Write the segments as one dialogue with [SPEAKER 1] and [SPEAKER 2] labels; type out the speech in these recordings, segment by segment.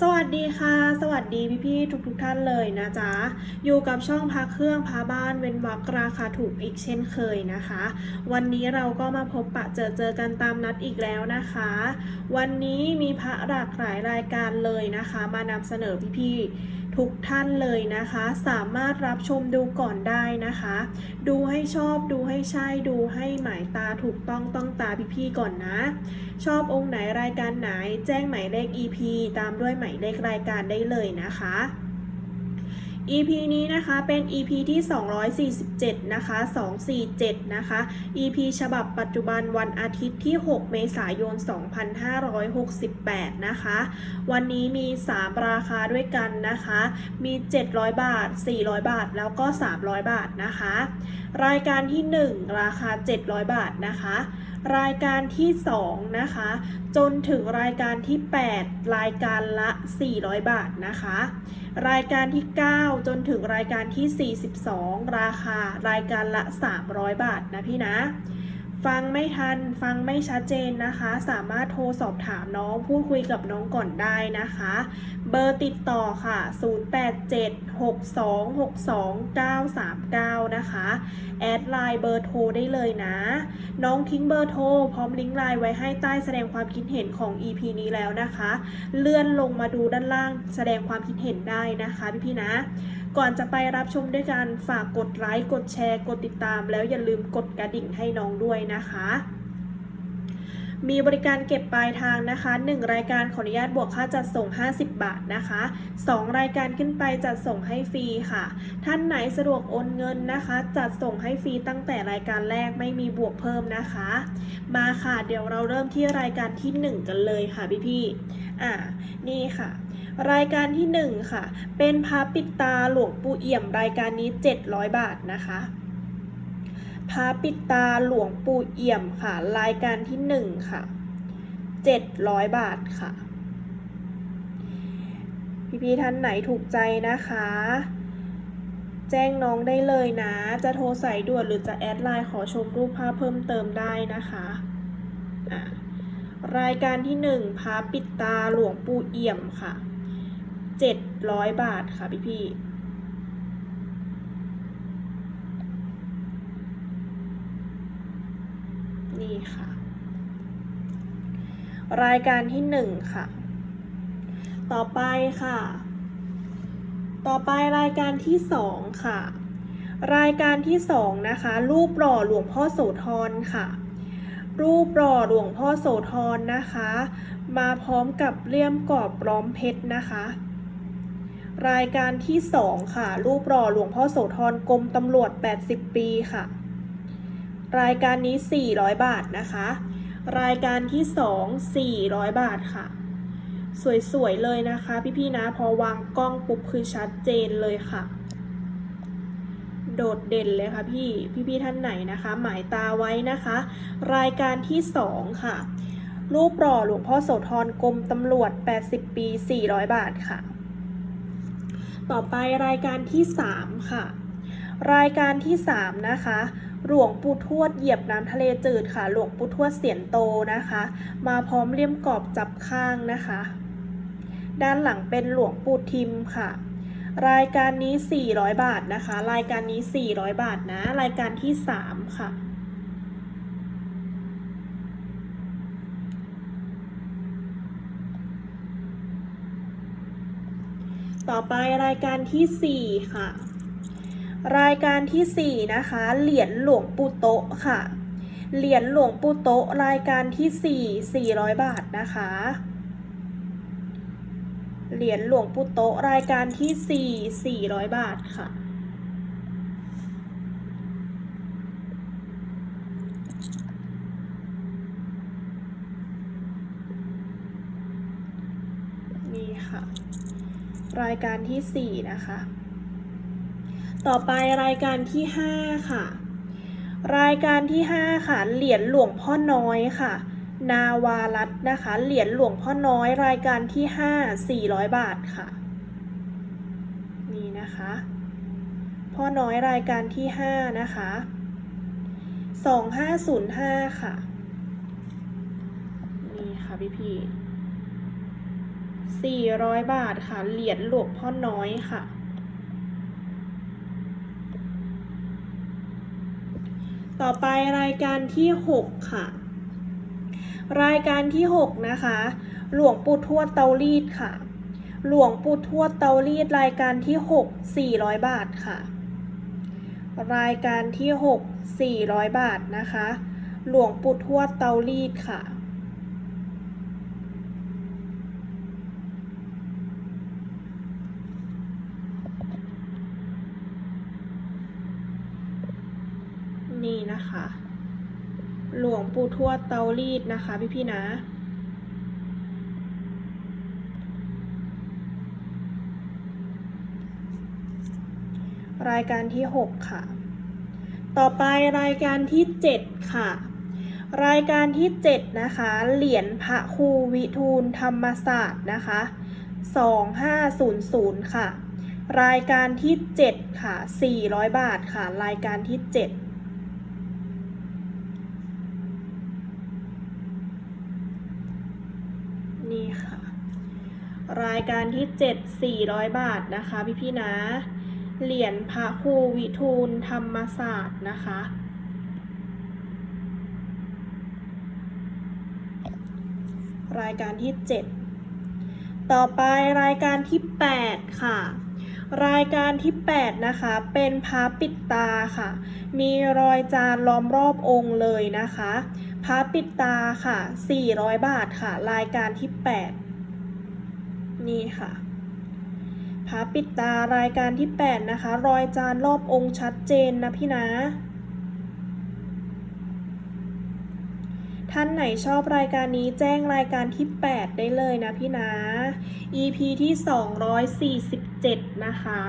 [SPEAKER 1] สวัสดีค่ะ สวัสดีพี่ๆทุกๆท่านเลยนะจ๊ะ อยู่กับช่องพักเครื่องพาบ้านเว้นวักราคาถูกอีกเช่นเคยนะคะ วันนี้เราก็มาพบปะเจอเจอกันตามนัดอีกแล้วนะคะ วันนี้มีพระหลากหลายรายการเลยนะคะ มานำเสนอพี่ๆ ทุกท่านเลยนะคะ สามารถรับชมดูก่อนได้นะคะ ดูให้ชอบดูให้ใช่ดูให้หมายตาถูกต้องต้องตาพี่ๆก่อนนะ ชอบองค์ไหนรายการไหน แจ้งหมายเลข EP ตามด้วยหมายเลขรายการได้เลยนะคะ EP นี้นะคะเป็น EP ที่ 247 นะคะ 247 นะคะ EP ฉบับปัจจุบันวันอาทิตย์ที่ 6 เมษายน 2568 นะคะ วันนี้มี 3 ราคาด้วยกันนะคะ มี 700 บาท 400 บาท แล้วก็ 300 บาทนะคะ รายการที่ 1 ราคา 700 บาทนะคะ รายการที่2นะคะจนถึงรายการที่ 8 รายการละ 400 บาทนะคะ รายการที่ 9 จนถึงรายการที่ 42 ราคารายการละ 300 บาทนะพี่นะ ฟังไม่ทัน ฟังไม่ชัดเจนนะคะ สามารถโทรสอบถามน้อง พูดคุยกับน้องก่อนได้นะคะ เบอร์ติดต่อค่ะ 0876262939 นะคะ แอดไลน์เบอร์โทรได้เลยนะ น้องทิ้งเบอร์โทรพร้อมลิงก์ไลน์ไว้ให้ใต้แสดงความคิดเห็นของ EP นี้แล้วนะคะ เลื่อนลงมาดูด้านล่างแสดงความคิดเห็นได้นะคะพี่ๆนะ ก่อนจะไปรับชมด้วยกันฝากกดไลค์กดแชร์กดติดตาม แล้วอย่าลืมกดกระดิ่งให้น้องด้วยนะคะ มีบริการเก็บปลายทางนะคะ 1 รายการขออนุญาตบวกค่าจัดส่ง 50 บาทนะคะ 2 รายการขึ้นไปจัดส่งให้ฟรีค่ะ ท่านไหนสะดวกโอนเงินนะคะ จัดส่งให้ฟรีตั้งแต่รายการแรกไม่มีบวกเพิ่มนะคะ มาค่ะ เดี๋ยวเราเริ่มที่รายการที่ 1 กันเลยค่ะพี่ๆอ่านี่ค่ะ รายการที่ 1 ค่ะ เป็นพระปิดตาหลวงปู่เอี่ยมรายการนี้ 700 บาทนะคะพระปิดตาหลวงปู่เอี่ยมค่ะ รายการที่ 1 ค่ะ 700 บาทค่ะ พี่ๆท่านไหนถูกใจนะคะ แจ้งน้องได้เลยนะ จะโทรสายด่วนหรือจะแอดไลน์ขอชมรูปภาพเพิ่มเติมได้นะคะะรายการที่ 1พระปิดตาหลวงปู่เอี่ยมค่ะ 700บาทค่ะพี่พี่นี่ค่ะ รายการที่1ค่ะ ต่อไปค่ะ ต่อไปรายการที่2ค่ะ รายการที่2นะคะ รูปหล่อหลวงพ่อโสธรค่ะ รูปหล่อหลวงพ่อโสธรนะคะ มาพร้อมกับเลี่ยมกรอบล้อมเพชรนะคะ รายการที่ 2 ค่ะ รูปหล่อหลวงพ่อโสธรกรมตำรวจ 80 ปีค่ะ รายการนี้ 400 บาทนะคะ รายการที่ 2 400 บาทค่ะ สวยๆ เลยนะคะ พี่ๆนะพอวางกล้องปุ๊บคือชัดเจนเลยค่ะ โดดเด่นเลยค่ะพี่พี่ๆท่านไหนนะคะ หมายตาไว้นะคะ รายการที่ 2 ค่ะ รูปหล่อหลวงพ่อโสธรกรมตำรวจ 80 ปี 400 บาทค่ะ ต่อไปรายการที่ 3 ค่ะ รายการที่ 3 นะคะ หลวงปู่ทวดเหยียบน้ำทะเลจืดค่ะ หลวงปู่ทวดเสียนโตนะคะ มาพร้อมเลี่ยมกรอบจับข้างนะคะ ด้านหลังเป็นหลวงปู่ทิมค่ะ รายการนี้ 400 บาทนะคะ รายการนี้ 400 บาทนะ รายการที่ 3 ค่ะ ต่อไปรายการที่ 4 ค่ะ รายการที่ 4 นะคะ เหรียญหลวงปู่โตะค่ะ เหรียญหลวงปู่โตะรายการที่ 4 400 บาทนะคะ เหรียญหลวงปู่โตะรายการที่ 4 400 บาทค่ะ นี่ค่ะ รายการที่ 4 นะคะ ต่อไปรายการที่ 5 ค่ะ รายการที่ 5 ค่ะ เหรียญหลวงพ่อน้อยค่ะ นาวารัตนะคะ เหรียญหลวงพ่อน้อยรายการที่ 5 400 บาทค่ะ นี่นะคะ พ่อน้อยรายการที่ 5 นะคะ 2505 ค่ะ นี่ค่ะพี่พี่ 400 บาทค่ะ เหรียญหลวงพ่อน้อยค่ะ ต่อไปรายการที่ 6 ค่ะ รายการที่ 6 นะคะ หลวงปู่ทวดเตารีดค่ะ หลวงปู่ทวดเตารีดรายการที่ 6 400 บาทค่ะ รายการที่ 6 400 บาทนะคะ หลวงปู่ทวดเตารีดค่ะ นี่นะคะ หลวง ปู่ทวดเตารีดนะคะพี่พี่ๆนะ รายการที่ 6 ค่ะ ต่อไปรายการที่ 7 ค่ะ รายการที่ 7 นะคะ เหรียญพระครูวิทูลธรรมศาสตร์นะคะ 2500 ค่ะ รายการที่ 7 ค่ะ 400 บาทค่ะ รายการที่ 7 นี่ค่ะ รายการที่ 7 400 บาทนะคะพี่พี่นะ เหรียญพระครูวิทูลธรรมศาสตร์นะคะรายการที่ 7 ต่อไปรายการที่ 8 ค่ะ รายการที่ 8 นะคะ เป็นพระปิดตาค่ะ มีรอยจานล้อมรอบองค์เลยนะคะ พระปิดตาค่ะ 400 บาทค่ะ รายการที่ 8 นี่ค่ะพาปิดตารายการที่ 8 นะคะ รอยจานรอบองค์ชัดเจนนะพี่นะท่านไหนชอบรายการนี้แจ้งรายการที่ 8 ได้เลยนะพี่นะ EP ที่ 247 นะคะ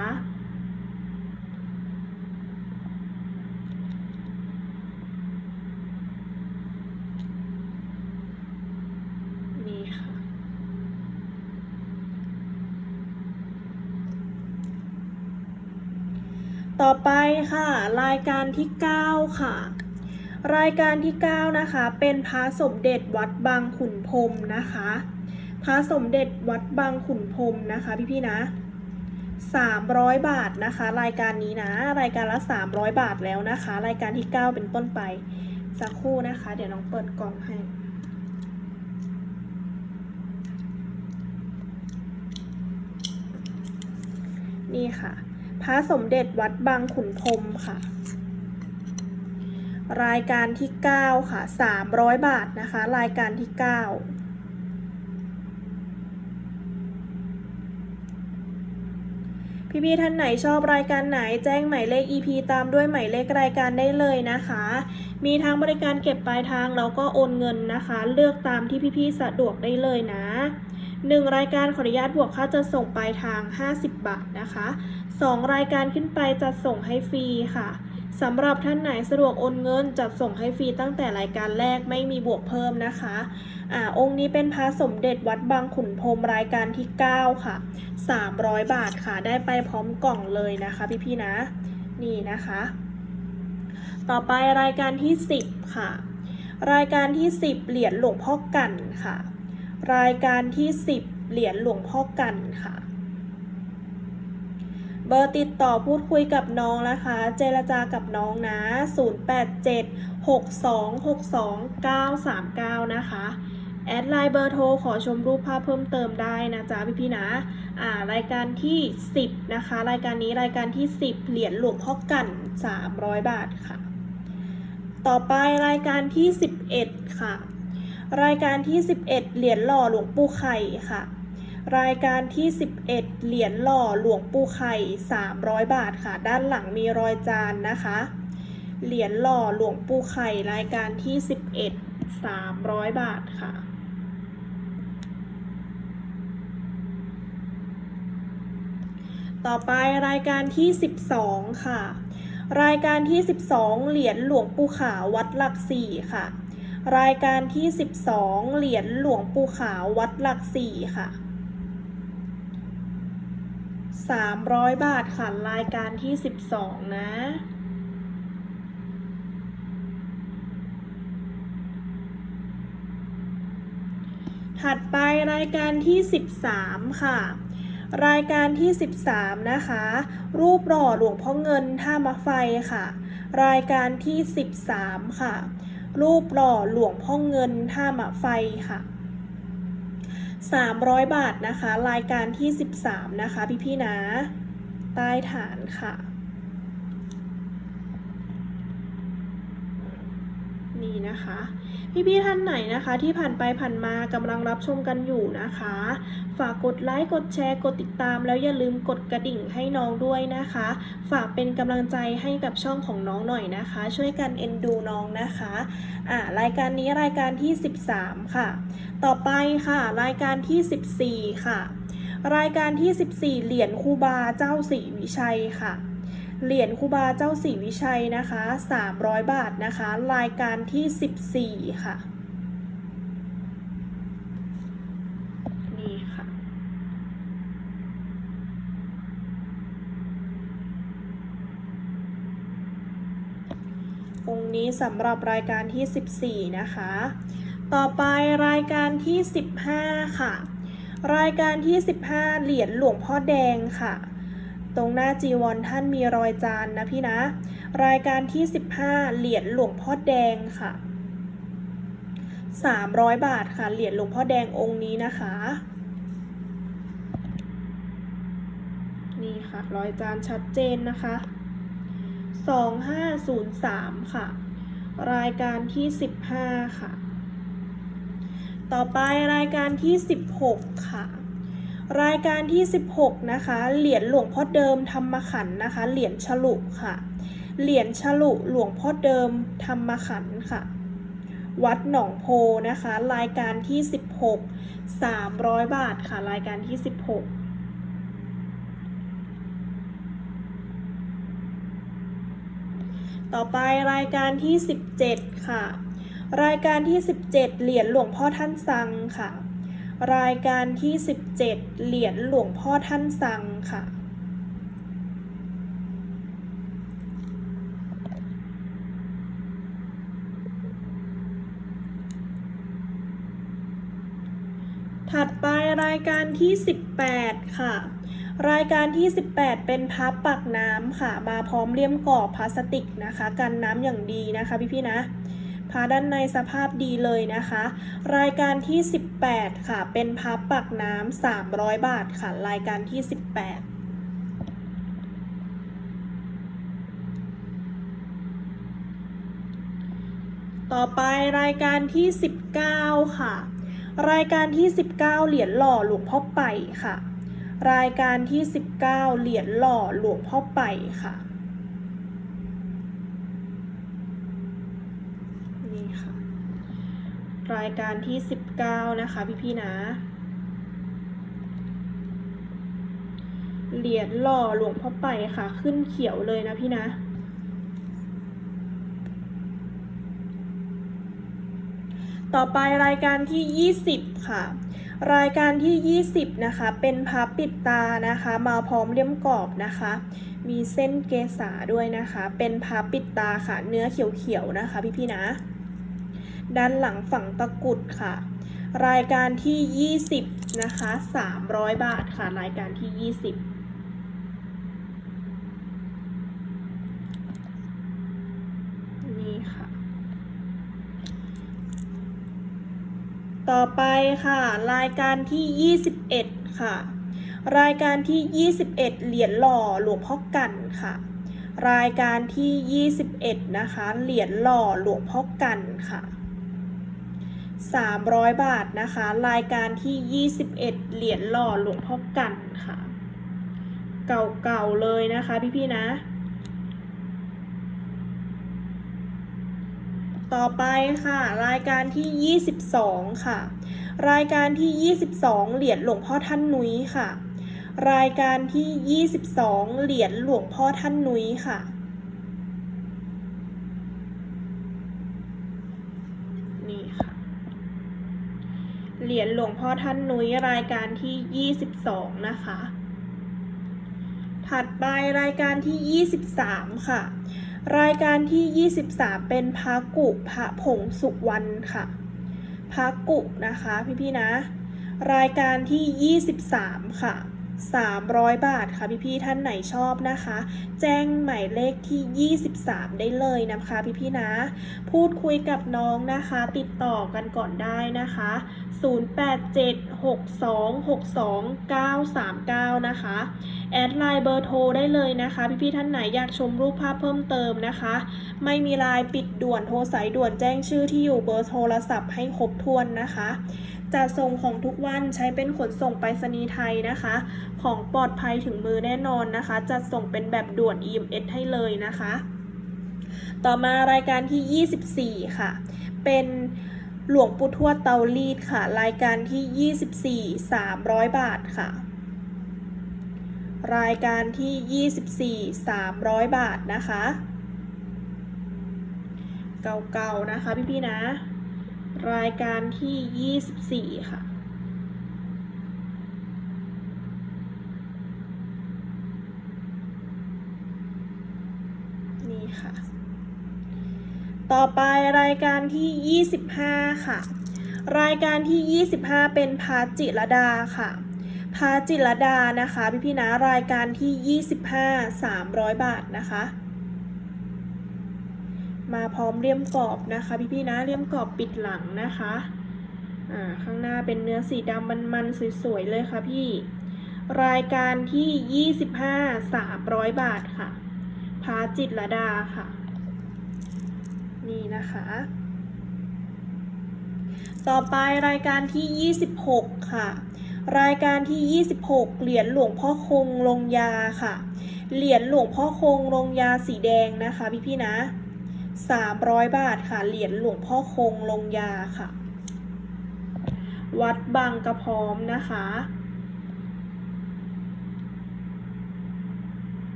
[SPEAKER 1] นี่ค่ะ ต่อไปค่ะ รายการที่ 9 ค่ะ รายการที่ 9 นะคะ เป็นพระสมเด็จวัดบางขุนพรมนะคะพระสมเด็จวัดบางขุนพรมนะคะพี่ๆนะ300 บาทนะคะ รายการนี้นะรายการละ 300 บาทแล้วนะคะ รายการที่ 9 เป็นต้นไปสักครู่นะคะ เดี๋ยวน้องเปิดกล่องให้นี่ค่ะ พระสมเด็จวัดบางขุนพรมค่ะ รายการที่ 9 ค่ะ 300 บาทนะคะ รายการที่ 9 พี่ๆท่านไหนชอบรายการไหนแจ้งหมายเลข EP ตามด้วยหมายเลขรายการได้เลยนะคะ มีทั้งบริการเก็บปลายทางแล้วก็โอนเงินนะคะ เลือกตามที่พี่ๆสะดวกได้เลยนะ1รายการขออนุญาตบวกค่าจะส่งปลายทาง 50 บาทนะคะ 2 รายการขึ้นไปจะส่งให้ฟรีค่ะสำหรับท่านไหนสะดวกโอนเงินจัดส่งให้ฟรีตั้งแต่รายการแรกไม่มีบวกเพิ่มนะคะอ่าองค์นี้เป็นพระสมเด็จวัดบางขุนพรมรายการที่ 9 ค่ะ 300 บาทค่ะ ได้ไปพร้อมกล่องเลยนะคะพี่ๆนะ นี่นะคะ ต่อไปรายการที่ 10 ค่ะ รายการที่ 10 เหรียญหลวงพ่อกันค่ะ รายการที่ 10 เหรียญหลวงพ่อกันค่ะ เบอร์ติดต่อพูดคุยกับน้องนะคะ เจรจากับน้องนะ 0876262939 นะคะ แอดไลน์เบอร์โทรขอชมรูปภาพเพิ่มเติมได้นะจ๊ะพี่ๆนะ อ่ารายการที่ 10 นะคะ รายการนี้รายการที่ 10 เหรียญหลวงพ่อกัน 300 บาทค่ะ ต่อไปรายการที่ 11 ค่ะ รายการที่ 11 เหรียญหล่อหลวงปู่ไข่ค่ะ รายการที่ 11 เหรียญหล่อหลวงปู่ไข่ 300 บาทค่ะ ด้านหลังมีรอยจานนะคะ เหรียญหล่อหลวงปู่ไข่ รายการที่ 11 300 บาทค่ะต่อไปรายการที่ 12 ค่ะ รายการที่ 12 เหรียญหลวงปู่ขาววัดหลักสี่ค่ะ รายการที่ 12 เหรียญหลวงปู่ขาววัดหลักสี่ค่ะ 300 บาทค่ะรายการที่ 12 นะ ถัดไปรายการที่ 13 ค่ะ รายการที่ 13 นะคะ รูปหล่อหลวงพ่อเงินท่ามะไฟค่ะ รายการที่ 13 ค่ะ รูปหล่อหลวงพ่อเงินท่ามะไฟค่ะ 300 บาทนะคะ รายการที่ 13 นะคะ พี่ๆนะ ใต้ฐานค่ะ นี่นะคะ พี่ๆท่านไหนนะคะที่ผ่านไปผ่านมากำลังรับชมกันอยู่นะคะ ฝากกดไลค์กดแชร์กดติดตาม แล้วอย่าลืมกดกระดิ่งให้น้องด้วยนะคะ ฝากเป็นกำลังใจให้กับช่องของน้องหน่อยนะคะ ช่วยกันเอ็นดูน้องนะคะอ่ารายการนี้รายการที่ 13 ค่ะ ต่อไปค่ะ รายการที่ 14 ค่ะ รายการที่ 14 เหรียญคูบาเจ้าศรีวิชัยค่ะ เหรียญคูบาเจ้าศรีวิชัยนะคะ 300 บาทนะคะ รายการที่ 14 ค่ะ นี่ค่ะ องค์นี้สำหรับรายการที่ 14 นะคะ ต่อไปรายการที่ 15 ค่ะ รายการที่ 15 เหรียญหลวงพ่อแดงค่ะ ตรงหน้าจีวรท่านมีรอยจานนะพี่นะ รายการที่ 15 เหรียญหลวงพ่อแดงค่ะ 300 บาทค่ะ เหรียญหลวงพ่อแดงองค์นี้นะคะ นี่ค่ะรอยจานชัดเจนนะคะ 2503 ค่ะ รายการที่ 15 ค่ะ ต่อไปรายการที่ 16 ค่ะ รายการที่ 16 นะคะ เหรียญหลวงพ่อเดิมธรรมขันนะคะ เหรียญฉลุค่ะ เหรียญฉลุหลวงพ่อเดิมธรรมขันค่ะ วัดหนองโพนะคะ รายการที่ 16 300 บาทค่ะ รายการที่ 16ต่อไปรายการที่ 17 ค่ะ รายการที่ 17 เหรียญหลวงพ่อท่านสังค่ะ รายการที่ 17 เหรียญหลวงพ่อท่านสังค่ะ ถัดไปรายการที่ 18 ค่ะ รายการที่ 18 เป็นพับปักน้ำค่ะ มาพร้อมเลี่ยมกรอบพลาสติกนะคะ กันน้ำอย่างดีนะคะพี่ๆนะ พาด้านในสภาพดีเลยนะคะ รายการที่ 18 ค่ะ เป็นพับปักน้ำ300 บาทค่ะ รายการที่ 18ต่อไปรายการที่ 19 ค่ะ รายการที่ 19 เหรียญหล่อหลวงพ่อไปค่ะ รายการที่ 19 เหรียญหล่อหลวงพ่อไปค่ะ นี่ค่ะ รายการที่ 19 นะคะพี่ๆนะ เหรียญหล่อหลวงพ่อไปค่ะ ขึ้นเขียวเลยนะพี่นะ ต่อไปรายการที่ 20 ค่ะ รายการที่ 20 นะคะ เป็นพับปิดตานะคะ มาพร้อมเลี่ยมกรอบนะคะ มีเส้นเกษาด้วยนะคะ เป็นพับปิดตาค่ะ เนื้อเขียวๆนะคะพี่ๆนะ ด้านหลังฝั่งตะกุดค่ะ รายการที่ 20 นะคะ 300 บาทค่ะ รายการที่ 20นี่ค่ะต่อไปค่ะ รายการที่ 21 ค่ะ รายการที่ 21 เหรียญหล่อหลวงพ่อกันค่ะ รายการที่ 21 นะคะ เหรียญหล่อหลวงพ่อกันค่ะ 300 บาทนะคะ รายการที่ 21 เหรียญหล่อหลวงพ่อกันค่ะ เก่าๆเลยนะคะพี่ๆนะ ต่อไปค่ะ รายการที่ 22 ค่ะ รายการที่ 22 เหรียญหลวงพ่อท่านนุ้ยค่ะ รายการที่ 22 เหรียญหลวงพ่อท่านนุ้ยค่ะนี่ค่ะ เหรียญหลวงพ่อท่านนุ้ยรายการที่ 22 นะคะ ถัดไปรายการที่ 23 ค่ะ รายการที่ 23 เป็นพระกุพระผงสุวรรณค่ะพระกุนะคะพี่ๆนะ รายการที่ 23 ค่ะ 300 บาทค่ะพี่ๆท่านไหนชอบนะคะ แจ้งหมายเลขที่ 23 ได้เลยนะคะพี่ๆนะ พูดคุยกับน้องนะคะ ติดต่อกันก่อนได้นะคะ 0876262939 นะคะ แอดไลน์เบอร์โทรได้เลยนะคะ พี่ๆท่านไหนอยากชมรูปภาพเพิ่มเติมนะคะ ไม่มีไลน์ปิดด่วนโทรสายด่วนแจ้งชื่อที่อยู่เบอร์โทรศัพท์ให้ครบถ้วนนะคะ จัดส่งของทุกวันใช้เป็นขนส่งไปรษณีย์ไทยนะคะ ของปลอดภัยถึงมือแน่นอนนะคะ จัดส่งเป็นแบบด่วน EMS ให้เลยนะคะ ต่อมารายการที่ 24 ค่ะ เป็นหลวงปู่ทวดเตารีดค่ะ รายการที่ 24 300 บาทค่ะ รายการที่ 24 300 บาทนะคะ เก่าๆนะคะพี่ๆนะ รายการที่ 24 ค่ะ นี่ค่ะ ต่อไปรายการที่ 25 ค่ะ รายการที่ 25 เป็นพาจิรดาค่ะพาจิรดานะคะ พี่พี่นะรายการที่ 25 300 บาทนะคะ มาพร้อมเลี่ยมกรอบนะคะพี่พี่ๆนะเลี่ยมกรอบปิดหลังนะคะอ่าข้างหน้าเป็นเนื้อสีดำมันๆสวยๆเลยค่ะพี่รายการที่ 25 300 บาทค่ะ พาจิตรดาค่ะ นี่นะคะ ต่อไปรายการที่ 26 ค่ะ รายการที่ 26 เหรียญหลวงพ่อคงลงยาค่ะ เหรียญหลวงพ่อคงลงยาสีแดงนะคะพี่พี่ๆนะ 300 บาทค่ะเหรียญหลวงพ่อคงลงยาค่ะ วัดบางกระพร้อมนะคะ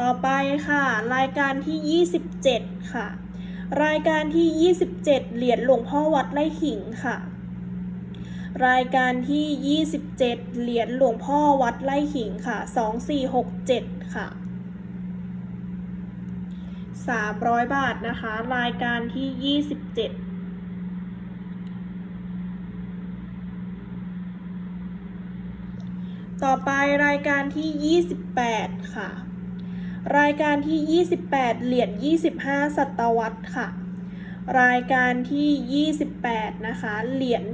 [SPEAKER 1] ต่อไปค่ะ รายการที่ 27 ค่ะ รายการที่ 27 เหรียญหลวงพ่อวัดไร่ขิงค่ะ รายการที่ 27 เหรียญหลวงพ่อวัดไร่ขิงค่ะ 2467 ค่ะ 300 บาทนะคะ รายการที่ 27ต่อไปรายการที่ 28 ค่ะ รายการที่ 28 เหรียญ25 ศตวรรษค่ะ รายการที่ 28 นะคะ เหรียญ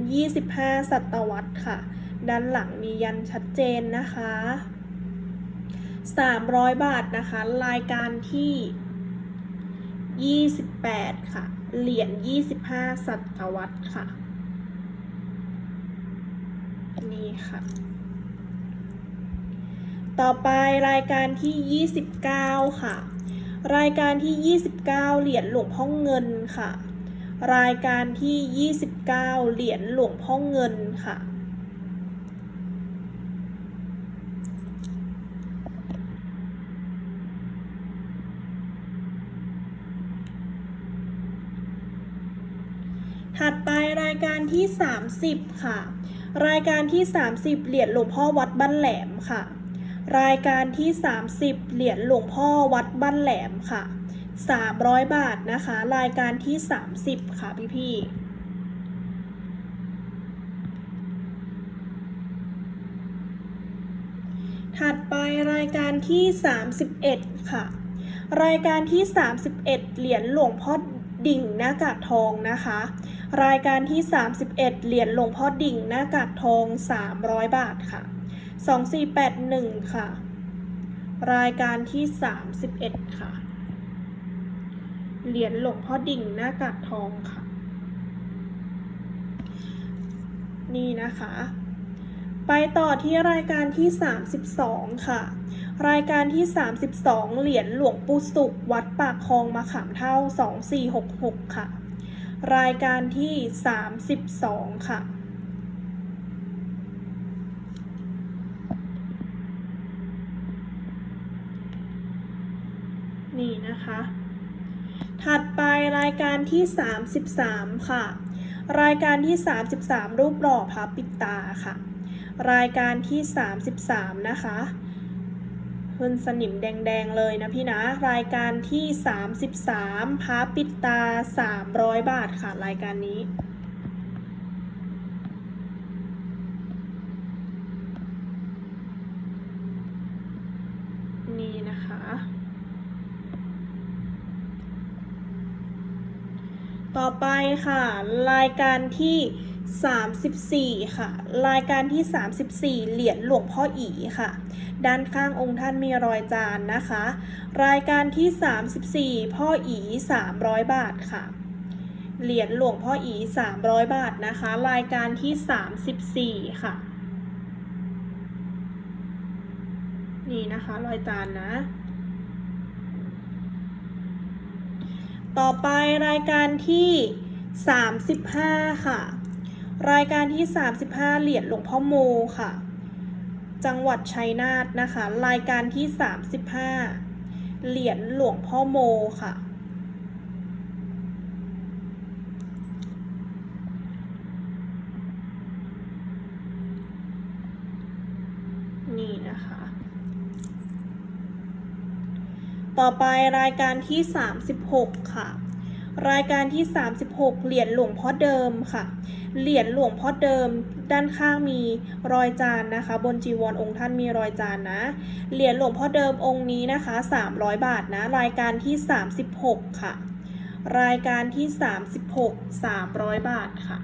[SPEAKER 1] 25 ศตวรรษค่ะ ด้านหลังมียันชัดเจนนะคะ 300 บาทนะคะ รายการที่ 28 ค่ะ เหรียญ25 ศตวรรษค่ะ นี่ค่ะ ต่อไปรายการที่ 29 ค่ะ รายการที่ 29 เหรียญหลวงพ่อเงินค่ะ รายการที่ 29 เหรียญหลวงพ่อเงินค่ะ ถัดไปรายการ ที่ 30 ค่ะ รายการที่ 30 เหรียญหลวงพ่อวัดบ้านแหลมค่ะ รายการที่ 30 เหรียญหลวงพ่อวัดบ้านแหลมค่ะ 300 บาทนะคะ รายการที่ 30 ค่ะพี่พี่ถัดไปรายการที่ 31 ค่ะ รายการที่ 31 เหรียญหลวงพ่อดิ่งหน้ากากทองนะคะ รายการที่ 31 เหรียญหลวงพ่อดิ่งหน้ากากทอง 300 บาทค่ะ 2481 ค่ะ รายการที่ 31 ค่ะ เหรียญหลวงพ่อดิ่งหน้ากากทองค่ะ นี่นะคะ ไปต่อที่รายการที่ 32 ค่ะ รายการที่ 32 เหรียญหลวงปู่สุข วัดปากคลองมะขามเท่า 2466 ค่ะ รายการที่ 32 ค่ะ นี่นะคะ ถัดไปรายการที่ 33 ค่ะ รายการที่ 33 รูปหล่อพระปิดตาค่ะ รายการที่ 33 นะคะ ขึ้นสนิมแดงๆเลยนะพี่นะ รายการที่ 33พาปิดตา 300 บาทค่ะ รายการนี้นี่นะคะ ต่อไปค่ะ รายการที่ 34 ค่ะ รายการที่ 34 เหรียญหลวงพ่ออีค่ะ ด้านข้างองค์ท่านมีรอยจานนะคะ รายการที่ 34 พ่ออี 300 บาทค่ะ เหรียญหลวงพ่ออี 300 บาทนะคะ รายการที่ 34 ค่ะ นี่นะคะรอยจานนะต่อไปรายการที่ 35 ค่ะ รายการที่ 35 เหรียญหลวงพ่อโมค่ะ จังหวัดชัยนาทนะคะ รายการที่ 35 เหรียญหลวงพ่อโมค่ะ นี่นะคะ ต่อไปรายการที่ 36 ค่ะ รายการที่ 36 เหรียญหลวงพ่อเดิมค่ะ เหรียญหลวงพ่อเดิม ด้านข้างมีรอยจานนะคะ บนจีวรองค์ท่านมีรอยจานนะ เหรียญหลวงพ่อเดิมองค์นี้นะคะ 300 บาทนะ รายการที่ 36 ค่ะ รายการที่ 36 300 บาทค่ะ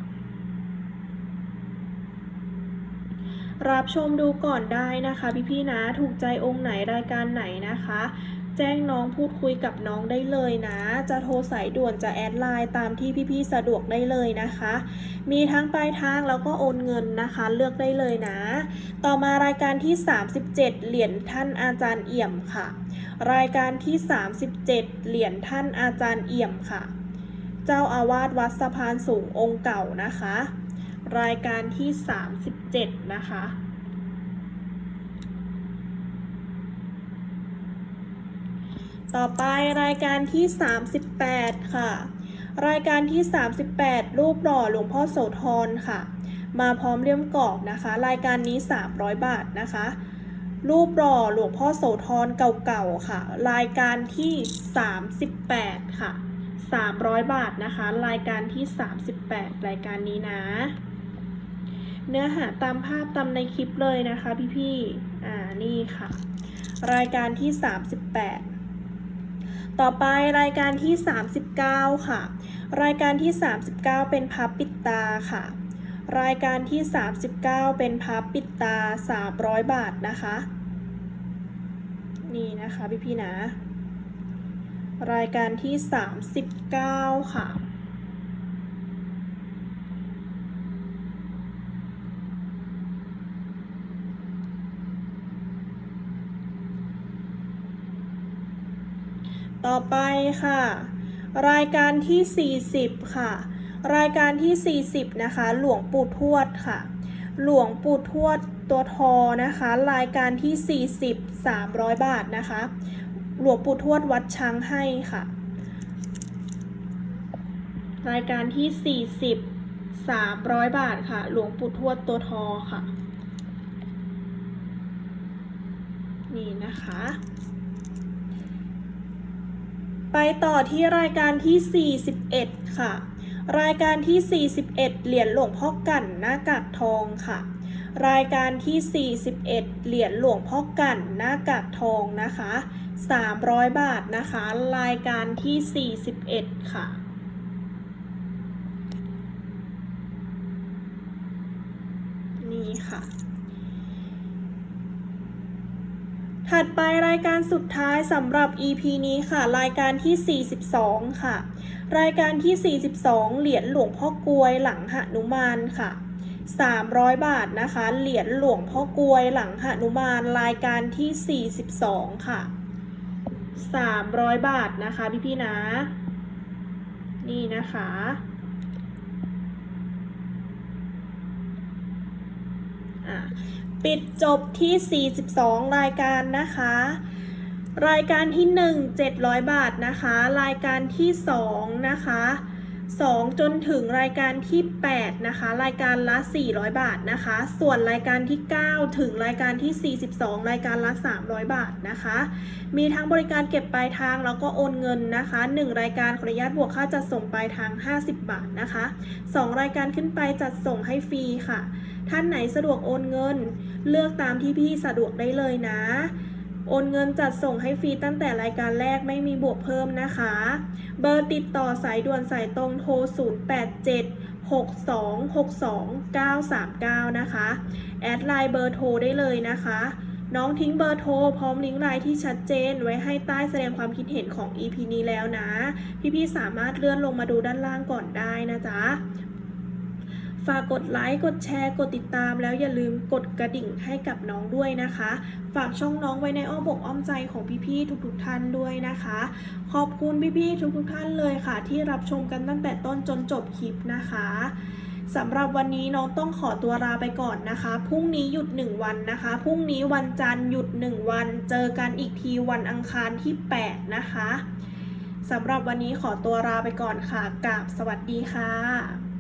[SPEAKER 1] รับชมดูก่อนได้นะคะ พี่ๆนะถูกใจองค์ไหนรายการไหนนะคะ แจ้งน้องพูดคุยกับน้องได้เลยนะ จะโทรสายด่วนจะแอดไลน์ตามที่พี่ๆสะดวกได้เลยนะคะ มีทั้งปลายทางแล้วก็โอนเงินนะคะ เลือกได้เลยนะ ต่อมารายการที่ 37 เหรียญท่านอาจารย์เอี่ยมค่ะ รายการที่ 37 เหรียญท่านอาจารย์เอี่ยมค่ะ เจ้าอาวาสวัดสะพานสูงองค์เก่านะคะ รายการที่ 37 นะคะ ต่อไปรายการที่ 38 ค่ะ รายการที่ 38 รูปหล่อหลวงพ่อโสธรค่ะ มาพร้อมเลี่ยมกรอบนะคะ รายการนี้ 300 บาทนะคะ รูปหล่อหลวงพ่อโสธรเก่าๆค่ะ รายการที่ 38 ค่ะ 300 บาทนะคะ รายการที่ 38 รายการนี้นะ เนื้อหาตามภาพตามในคลิปเลยนะคะพี่ๆ อ่านี่ค่ะ รายการที่ 38 ต่อไปรายการที่ 39 ค่ะ รายการที่ 39 เป็นพับปิดตาค่ะ รายการที่ 39 เป็นพับปิดตา 300 บาทนะคะ นี่นะคะพี่พี่นะ รายการที่ 39 ค่ะ ต่อไปค่ะ รายการที่ 40 ค่ะ รายการที่ 40 นะคะ หลวงปู่ทวดค่ะ หลวงปู่ทวดตัวทอนะคะ รายการที่ 40 300 บาทนะคะ หลวงปู่ทวดวัดช้างให้ค่ะ รายการที่ 40 300 บาทค่ะ หลวงปู่ทวดตัวทอค่ะ นี่นะคะ ไปต่อที่รายการที่ 41 ค่ะ รายการที่ 41 เหรียญหลวงพ่อกั่นหน้ากากทองค่ะ รายการที่ 41 เหรียญหลวงพ่อกั่นหน้ากากทองนะคะ 300 บาทนะคะ รายการที่ 41 ค่ะนี่ค่ะ ถัดไปรายการสุดท้ายสำหรับ EP นี้ค่ะ รายการที่ 42 ค่ะ รายการที่ 42 เหรียญหลวงพ่อกลวยหลังหนุมานค่ะ 300 บาทนะคะ เหรียญหลวงพ่อกลวยหลังหนุมาน รายการที่ 42 ค่ะ 300 บาทนะคะพี่ๆนะ นี่นะคะอะ ปิดจบที่ 42 รายการนะคะ รายการที่ 1 700 บาทนะคะ รายการที่ 2 นะคะ 2 จนถึงรายการที่ 8 นะคะ รายการละ 400 บาทนะคะ ส่วนรายการที่ 9 ถึงรายการที่ 42 รายการละ 300 บาทนะคะ มีทั้งบริการเก็บปลายทางแล้วก็โอนเงินนะคะ 1 รายการขออนุญาตบวกค่าจัดส่งปลายทาง 50 บาทนะคะ 2 รายการขึ้นไปจัดส่งให้ฟรีค่ะ ท่านไหนสะดวกโอนเงิน เลือกตามที่พี่สะดวกได้เลยนะ โอนเงินจัดส่งให้ฟรีตั้งแต่รายการแรกไม่มีบวกเพิ่มนะคะ เบอร์ติดต่อสายด่วนสายตรงโทร 087 6262 939 นะคะ แอดไลน์เบอร์โทรได้เลยนะคะ น้องทิ้งเบอร์โทรพร้อมลิงก์ไลน์ที่ชัดเจนไว้ให้ใต้แสดงความคิดเห็นของ EP นี้แล้วนะ พี่ๆสามารถเลื่อนลงมาดูด้านล่างก่อนได้นะจ๊ะ ฝากกดไลค์ กดแชร์ กดติดตาม แล้วอย่าลืมกดกระดิ่งให้กับน้องด้วยนะคะ ฝากช่องน้องไว้ในอ้อมอกอ้อมใจของพี่ๆทุกๆท่านด้วยนะคะ ขอบคุณพี่ๆทุกๆท่านเลยค่ะ ที่รับชมกันตั้งแต่ต้นจนจบคลิปนะคะสำหรับวันนี้น้องต้องขอตัวลาไปก่อนนะคะ พรุ่งนี้หยุด 1 วันนะคะ พรุ่งนี้วันจันทร์หยุด 1 วัน เจอกันอีกทีวันอังคารที่ 8 นะคะ สำหรับวันนี้ขอตัวลาไปก่อนค่ะกราบสวัสดีค่ะ